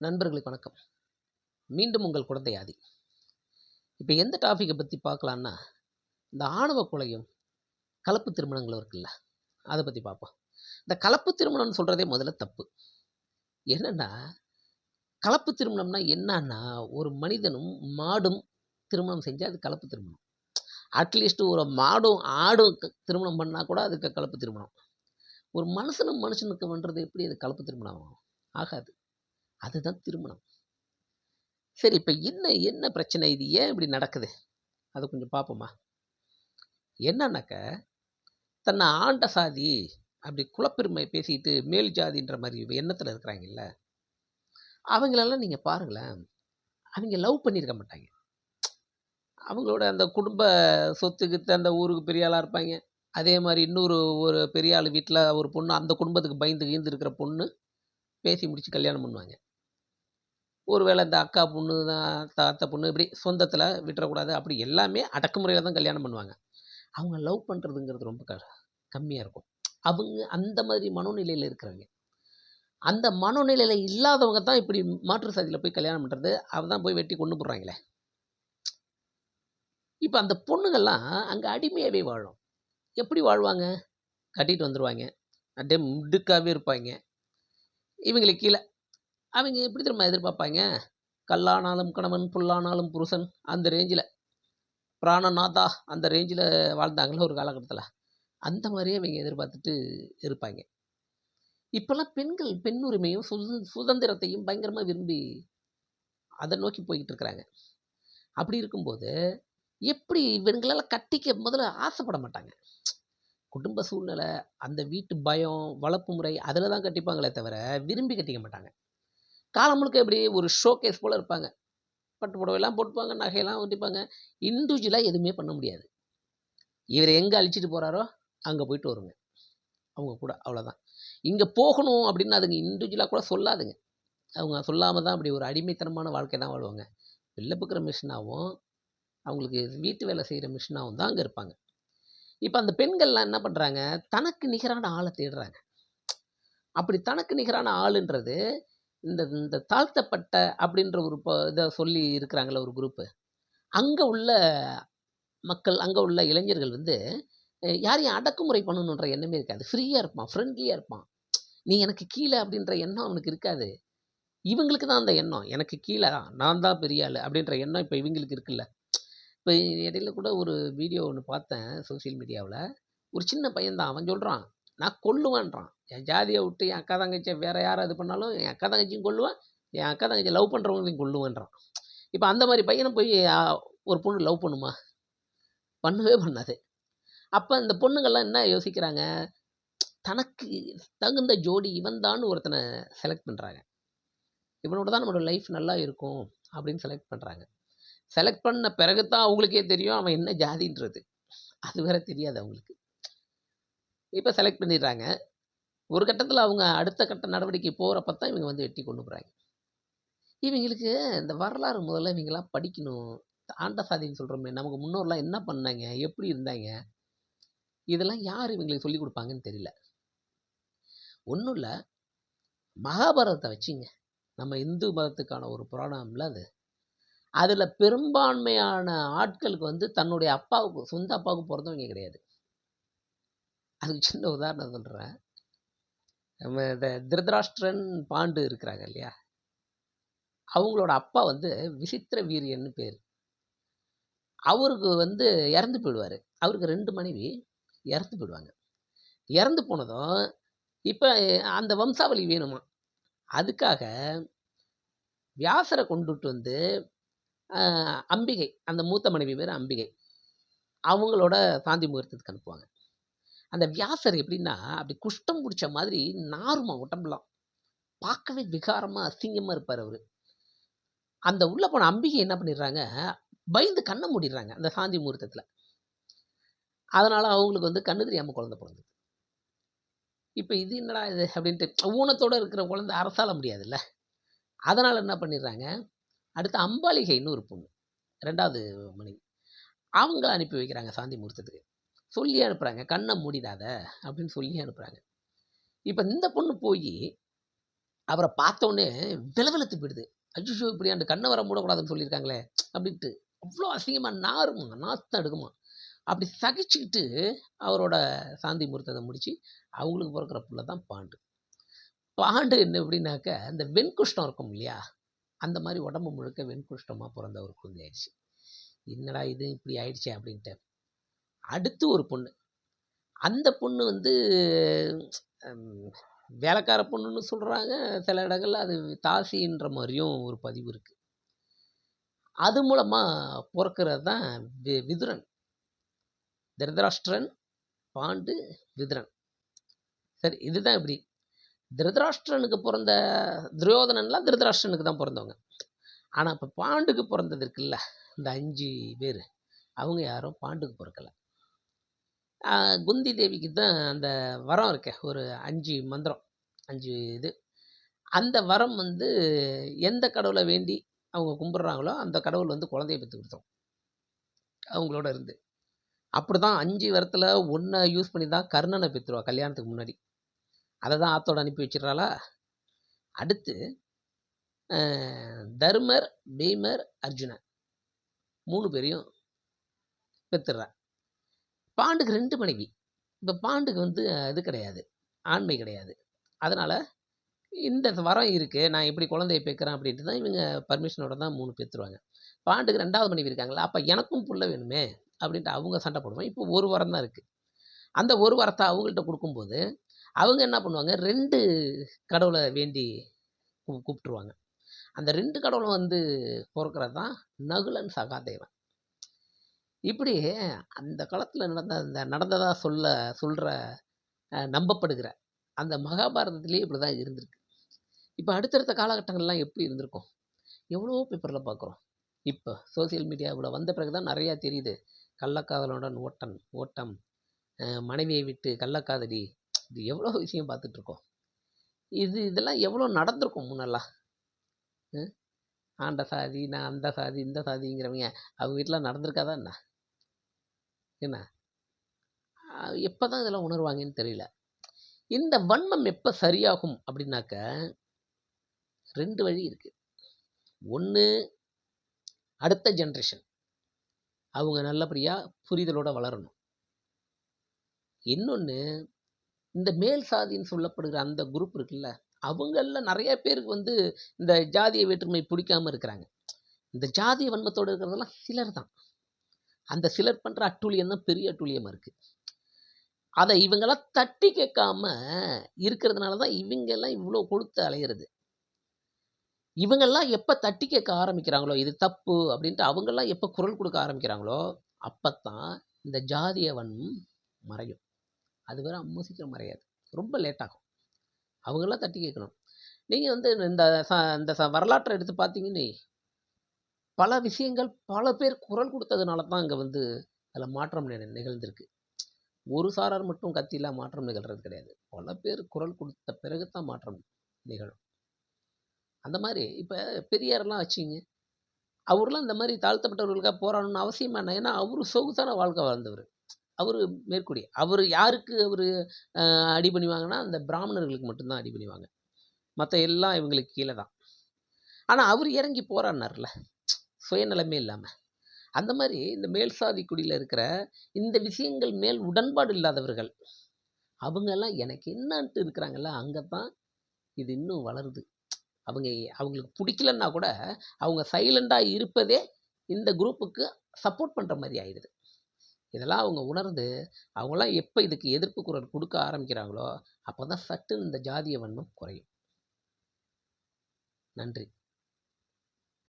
நண்பர்களுக்கு வணக்கம். மீண்டும் உங்கள் குழந்தை ஆதி. இப்போ எந்த டாப்பிக்கை பற்றி பார்க்கலான்னா இந்த ஆணவ கொலையும் கலப்பு திருமணங்களும் இருக்குல்ல அதை பற்றி பார்ப்போம். இந்த கலப்பு திருமணம்னு சொல்கிறதே முதல்ல தப்பு. என்னென்னா கலப்பு திருமணம்னா என்னன்னா ஒரு மனிதனும் மாடும் திருமணம் செஞ்சால் அது கலப்பு திருமணம். அட்லீஸ்ட் ஒரு மாடும் ஆடும் திருமணம் பண்ணால் கூட அதுக்கு கலப்பு திருமணம். ஒரு மனுஷனும் மனுஷனுக்கு பண்ணுறது எப்படி அது கலப்பு திருமணம் ஆகும் ஆகாது. அதுதான் திருமணம். சரி இப்போ என்ன என்ன பிரச்சனை இது? ஏன் இப்படி நடக்குது? அதை கொஞ்சம் பார்ப்போமா என்னன்னாக்க தன்னை ஆண்ட சாதி அப்படி குலப்பெருமை பேசிட்டு மேல் ஜாதின்ற மாதிரி எண்ணத்தில் இருக்கிறாங்கல்ல அவங்களெல்லாம் நீங்கள் பாருங்களேன் அவங்க லவ் பண்ணியிருக்க மாட்டாங்க. அவங்களோட அந்த குடும்ப சொத்துக்கு அந்த ஊருக்கு பெரிய ஆளாக இருப்பாங்க. அதே மாதிரி இன்னொரு ஒரு பெரிய ஆள் வீட்டில் ஒரு பொண்ணு அந்த குடும்பத்துக்கு பயந்து கீந்து இருக்கிற பொண்ணு பேசி முடித்து கல்யாணம் பண்ணுவாங்க. ஒருவேளை இந்த அக்கா பொண்ணு தான் தாத்தா பொண்ணு இப்படி சொந்தத்தில் விட்டுறக்கூடாது. அப்படி எல்லாமே அடக்குமுறையில் தான் கல்யாணம் பண்ணுவாங்க. அவங்க லவ் பண்ணுறதுங்கிறது ரொம்ப க கம்மியாக இருக்கும். அவங்க அந்த மாதிரி மனோநிலையில் இருக்கிறவங்க. அந்த மனோநிலையில் இல்லாதவங்க தான் இப்படி மாற்று சாதியில் போய் கல்யாணம் பண்ணுறது அவதான் போய் வெட்டி கொண்டு போடுறாங்களே. இப்போ அந்த பொண்ணுங்கள்லாம் அங்கே அடிமையாகவே வாழும். எப்படி வாழ்வாங்க? கட்டிட்டு வந்துடுவாங்க அப்படியே முடுக்காவே இருப்பாங்க. இவங்களுக்கு கீழே அவங்க எப்படி திரும்ப எதிர்பார்ப்பாங்க? கல்லானாலும் கணவன் புல்லானாலும் புருஷன் அந்த ரேஞ்சில் பிராணநாதா அந்த ரேஞ்சில் வாழ்ந்தாங்களே ஒரு காலகட்டத்தில். அந்த மாதிரியே அவங்க எதிர்பார்த்துட்டு இருப்பாங்க. இப்போல்லாம் பெண்கள் பெண் உரிமையும் சுத சுதந்திரத்தையும் பயங்கரமாக விரும்பி அதை நோக்கி போய்கிட்டு இருக்கிறாங்க. அப்படி இருக்கும்போது எப்படி இவங்களால் கட்டிக்க முதல்ல ஆசைப்பட மாட்டாங்க. குடும்ப சூழ்நிலை அந்த வீட்டு பயம் வளர்ப்பு முறை அதில் தான் கட்டிப்பாங்களே தவிர விரும்பி கட்டிக்க மாட்டாங்க. காலம் முழுக்க எப்படி ஒரு ஷோகேஸ் போல் இருப்பாங்க. பட்டு புடவைலாம் போட்டுப்பாங்க நகையெல்லாம் ஒட்டிப்பாங்க இண்டிவிஜுவலாக எதுவுமே பண்ண முடியாது. இவர் எங்கே அழிச்சிட்டு போகிறாரோ அங்கே போயிட்டு வருங்க. அவங்க கூட அவ்வளோதான் இங்கே போகணும் அப்படின்னு அதுங்க இண்டிவிஜுவலாக கூட சொல்லாதுங்க. அவங்க சொல்லாமல் தான் அப்படி ஒரு அடிமைத்தனமான வாழ்க்கை தான் வாழ்வாங்க. வெளில பிக்கிற மிஷினாகவும் அவங்களுக்கு வீட்டு வேலை செய்கிற மிஷினாகவும் தான் அங்கே இருப்பாங்க. இப்போ அந்த பெண்கள்லாம் என்ன பண்ணுறாங்க தனக்கு நிகரான ஆளை தேடுறாங்க. அப்படி தனக்கு நிகரான ஆளுன்றது இந்த இந்த தாழ்த்தப்பட்ட அப்படின்ற ஒரு இதை சொல்லி இருக்கிறாங்களே ஒரு குரூப்பு அங்கே உள்ள மக்கள் அங்கே உள்ள இளைஞர்கள் வந்து யாரையும் அடக்குமுறை பண்ணணுன்ற எண்ணமே இருக்காது. ஃப்ரீயாக இருப்பான் ஃப்ரெண்ட்லியாக இருப்பான். நீ எனக்கு கீழே அப்படின்ற எண்ணம் அவனுக்கு இருக்காது. இவங்களுக்கு தான் அந்த எண்ணம். எனக்கு கீழே தான் நான் தான் பெரிய ஆள் அப்படின்ற எண்ணம் இப்போ இவங்களுக்கு இருக்குல்ல. இப்போ இடையில கூட ஒரு வீடியோ ஒன்று பார்த்தேன் சோஷியல் மீடியாவில் ஒரு சின்ன பையன்தான். அவன் சொல்கிறான் நான் கொல்லுவேன்றான். என் ஜாதியை விட்டு என் அக்கா தங்கச்சியை வேறு யாரை இது பண்ணாலும் என் அக்கா தங்கச்சியும் கொல்லுவேன் என் அக்கா தங்கச்சி லவ் பண்ணுறவங்களையும் கொல்லுவேன்றான். இப்போ அந்த மாதிரி பையனை போய் ஒரு பொண்ணு லவ் பண்ணுமா? பண்ணவே பண்ணாது. அப்போ இந்த பொண்ணுங்கள்லாம் என்ன யோசிக்கிறாங்க? தனக்கு தகுந்த ஜோடி இவன் தான் ஒருத்தனை செலக்ட் பண்ணுறாங்க இவனோட தான் நம்மளோட லைஃப் நல்லா இருக்கும் அப்படின்னு செலக்ட் பண்ணுறாங்க செலக்ட் பண்ண பிறகு தான் அவங்களுக்கே தெரியும் அவன் என்ன ஜாதின்றது. அது வேற தெரியாது அவங்களுக்கு. இப்போ செலக்ட் பண்ணிடுறாங்க. ஒரு கட்டத்தில் அவங்க அடுத்த கட்ட நடவடிக்கை போகிறப்ப தான் இவங்க வந்து வெட்டி கொண்டு போகிறாங்க இவங்களுக்கு இந்த வரலாறு முதல்ல இவங்கெல்லாம் படிக்கணும். ஆண்ட சாதின்னு சொல்கிறோமே நமக்கு முன்னோர்லாம் என்ன பண்ணாங்க? எப்படி இருந்தாங்க? இதெல்லாம் யார் இவங்களுக்கு சொல்லி கொடுப்பாங்கன்னு தெரியல. ஒன்றும் இல்லை. மகாபாரதத்தை வச்சுங்க. நம்ம இந்து மதத்துக்கான ஒரு புராணம்ல அது. அதில் பெரும்பான்மையான ஆட்களுக்கு வந்து தன்னுடைய அப்பாவுக்கு சொந்த அப்பாவுக்கு பிறந்தவங்க கிடையாது. அதுக்கு சின்ன உதாரணம் சொல்கிறேன் நம்ம இந்த திருதராஷ்டிரன் பாண்டு இருக்கிறாங்க இல்லையா? அவங்களோட அப்பா வந்து விசித்திர வீரியன்னு பேர். அவருக்கு வந்து இறந்து போயிடுவார். அவருக்கு ரெண்டு மனைவி இறந்து போயிடுவாங்க. இறந்து போனதும் இப்போ அந்த வம்சாவளி வேணுமா? அதுக்காக வியாசரை கொண்டுட்டு வந்து அம்பிகை அந்த மூத்த மனைவி பேர் அம்பிகை அவங்களோட சாந்தி முகூர்த்தத்துக்கு அனுப்புவாங்க. அந்த வியாசர் எப்படின்னா அப்படி குஷ்டம் பிடிச்ச மாதிரி நாருமா உடம்புலாம். பார்க்கவே விகாரமாக அசிங்கமாக இருப்பார் அவர். அந்த உள்ளே போன அம்பிகை என்ன பண்ணிடுறாங்க பயந்து கண்ணை மூடிடுறாங்க அந்த சாந்தி முகூர்த்தத்தில். அதனால் அவங்களுக்கு வந்து கண்ணு தெரியாமல் குழந்த பிறந்தது. இப்போ இது என்னடா இது அப்படின்ட்டு ஊனத்தோடு இருக்கிற குழந்தை அரசால முடியாதுல்ல. அதனால் என்ன பண்ணிடுறாங்க அடுத்து அம்பாலிகைன்னு ஒரு பொண்ணு ரெண்டாவது மனைவி. அவங்க அனுப்பி வைக்கிறாங்க சாந்தி முகூர்த்தத்துக்கு. சொல்லி அனுப்புகிறாங்க கண்ணை மூடிடாத அப்படின்னு சொல்லி அனுப்புகிறாங்க இப்போ இந்த பொண்ணு போய் அவரை பார்த்தோன்னே விலவெலுத்து போயிடுது. அஜிஷோ இப்படி அந்த கண்ணை வர மூடக்கூடாதுன்னு சொல்லியிருக்காங்களே அப்படின்ட்டு. அவ்வளோ அசிங்கமாக நாருமா நாத்தம் எடுக்குமா. அப்படி சகிச்சுக்கிட்டு அவரோட சாந்தி முகூர்த்தத்தை முடித்து அவங்களுக்கு பிறக்கிற புள்ள தான் பாண்டு. பாண்டு என்ன எப்படின்னாக்க இந்த வெண்குஷ்டம் இருக்கும் இல்லையா? அந்த மாதிரி உடம்பு முழுக்க வெண்குஷ்டமாக பிறந்த ஒரு குழந்தை ஆயிடுச்சு. என்னடா இது இப்படி ஆயிடுச்சே அப்படின்ட்டு. அடுத்து ஒரு பொண்ணு. அந்த பொண்ணு வந்து வேலைக்கார பொண்ணுன்னு சொல்கிறாங்க சில இடங்கள்ல அது தாசின்ற மாதிரியும் ஒரு பதிவு இருக்குது அது மூலமாக பிறக்கிறது தான் வி விதுரன். திருதராஷ்டிரன் பாண்டு விதுரன். சரி இதுதான் இப்படி. திருதராஷ்டிரனுக்கு பிறந்த துரியோதனன்லாம் திருதராஷ்டிரனுக்கு தான் பிறந்தவங்க. ஆனால் இப்போ பாண்டுக்கு பிறந்தது இருக்குல்ல இந்த அஞ்சு பேர். அவங்க யாரும் பாண்டுக்கு பிறக்கல. குந்தி தேவிக்கு தான் அந்த வரம் இருக்கே ஒரு அஞ்சு மந்திரம் அஞ்சு இது. அந்த வரம் வந்து எந்த கடவுளை வேண்டி அவங்க கும்பிட்றாங்களோ அந்த கடவுள் வந்து குழந்தைய பெற்று கொடுத்தோம். அவங்களோட இருந்து. அப்படி தான் அஞ்சு வரத்தில் ஒன்றை யூஸ் பண்ணி தான் கர்ணனை பெற்றுருவா கல்யாணத்துக்கு முன்னாடி. அதை தான் ஆத்தோடு அனுப்பி வச்சிடறாளா? அடுத்து தர்மர் பீமர் அர்ஜுனன் மூணு பேரையும் பெற்றுடுறா. பாண்டுக்கு ரெண்டு மனைவி. இப்போ பாண்டுக்கு வந்து இது கிடையாது. ஆண்மை கிடையாது. அதனால் இந்த வரம் இருக்குது நான் எப்படி குழந்தைய பேக்கிறேன் அப்படின்ட்டு தான் இவங்க பர்மிஷனோட தான் மூணு பெற்றுருவாங்க பாண்டுக்கு ரெண்டாவது மனைவி இருக்காங்களா அப்போ எனக்கும் புள்ள வேணுமே அப்படின்ட்டு அவங்க சண்டை போடுவாங்க. இப்போ ஒரு வாரம் தான் இருக்குது அந்த ஒரு வாரத்தை அவங்கள்ட்ட கொடுக்கும்போது அவங்க என்ன பண்ணுவாங்க ரெண்டு கடவுளை வேண்டி கூ- கூப்பிட்டுருவாங்க. அந்த ரெண்டு கடவுளும் வந்து பொறுக்கிறது தான் நகுலன் சகாதேவன். இப்படி அந்த காலத்தில் நடந்த அந்த நடந்ததாக சொல்ல சொல்கிற நம்பப்படுகிற அந்த மகாபாரதத்துலேயே இப்படி தான் இருந்திருக்கு. இப்போ அடுத்தடுத்த காலகட்டங்கள்லாம் எப்படி இருந்திருக்கும்? எவ்வளோ பேப்பரில் பார்க்குறோம் இப்போ சோஷியல் மீடியாவில் வந்த பிறகு தான் நிறையா தெரியுது. கள்ளக்காதலுடன் ஓட்டம் ஓட்டம் மனைவியை விட்டு கள்ளக்காதலி இது எவ்வளோ விஷயம் பார்த்துட்ருக்கோம். இது இதெல்லாம் எவ்வளோ நடந்திருக்கும் முன்னெல்லாம்? ஆண்ட சாதி நான் அந்த சாதி இந்த சாதிங்கிறவங்க அவங்க வீட்டில் நடந்திருக்காதா என்ன? என்ன? எப்போ தான் இதெல்லாம் உணர்வாங்கன்னு தெரியல. இந்த வன்மம் எப்போ சரியாகும் அப்படின்னாக்க ரெண்டு வழி இருக்குது ஒன்று அடுத்த ஜென்ரேஷன் அவங்க நல்லபடியாக புரிதலோட வளரணும். இன்னொன்று இந்த மேல் சாதின்னு சொல்லப்படுகிற அந்த குரூப் இருக்குல்ல அவங்களில் நிறைய பேருக்கு வந்து இந்த ஜாதிய வேற்றுமை பிடிக்காம இருக்கிறாங்க. இந்த ஜாதிய வன்மத்தோடு இருக்கிறதெல்லாம் சிலர் தான் அந்த சிலர் பண்ணுற அட்டூழியம் தான் பெரிய அட்டூழியமாக இருக்குது அதை இவங்கெல்லாம் தட்டி கேட்காம இருக்கிறதுனால தான் இவங்கெல்லாம் இவ்வளோ கொடுத்து அலையிறது. இவங்கெல்லாம் எப்போ தட்டி கேட்க ஆரம்பிக்கிறாங்களோ இது தப்பு அப்படின்ட்டு அவங்கெல்லாம் எப்போ குரல் கொடுக்க ஆரம்பிக்கிறாங்களோ அப்பத்தான் இந்த ஜாதியவன் மறையும். அது வேற அம்ம சீக்கிரம் மறையாது. ரொம்ப லேட்டாகும் அவங்களாம் தட்டி கேட்கணும். நீங்கள் வந்து இந்த ச இந்த ச வரலாற்றை எடுத்து பார்த்தீங்கன்னு பல விஷயங்கள் பல பேர் குரல் கொடுத்ததுனால தான் அங்கே வந்து அதில் மாற்றம் நிகழ்ந்திருக்கு. ஒரு சாரார் மட்டும் கத்தியில் மாற்றம் நிகழ்கிறது கிடையாது. பல பேர் குரல் கொடுத்த பிறகு தான் மாற்றம் நிகழும். அந்த மாதிரி இப்போ பெரியாரெல்லாம் வச்சிங்க அவர்லாம் இந்த மாதிரி தாழ்த்தப்பட்டவர்களுக்காக போராடணும்னு அவசியமா என்ன ஏன்னா அவர் சொகுசான வாழ்க்கை வாழ்ந்தவர். அவர் மேற்குடி அவர் யாருக்கு அவர் அடி பண்ணுவாங்கன்னா அந்த பிராமணர்களுக்கு மட்டும்தான் அடி பண்ணுவாங்க. மற்ற எல்லாம் இவங்களுக்கு கீழே தான். ஆனால் அவர் இறங்கி போராடினார்ல. சுயநலமே இல்லாமல் அந்த மாதிரி இந்த மேல் சாதி குடியில் இருக்கிற இந்த விஷயங்கள் மேல் உடன்பாடு இல்லாதவர்கள் அவங்கெல்லாம் எனக்கு என்னன்ட்டு இருக்கிறாங்கல்ல அங்கே தான் இது இன்னும் வளருது. அவங்க அவங்களுக்கு பிடிக்கலன்னா கூட அவங்க சைலண்டாக இருப்பதே இந்த குரூப்புக்கு சப்போர்ட் பண்ணுற மாதிரி ஆயிடுது. இதெல்லாம் அவங்க உணர்ந்து அவங்களாம் எப்போ இதுக்கு எதிர்ப்பு குரல் கொடுக்க ஆரம்பிக்கிறாங்களோ அப்போ தான் சட்டுன்னு இந்த ஜாதிய வன்மம் குறையும். நன்றி.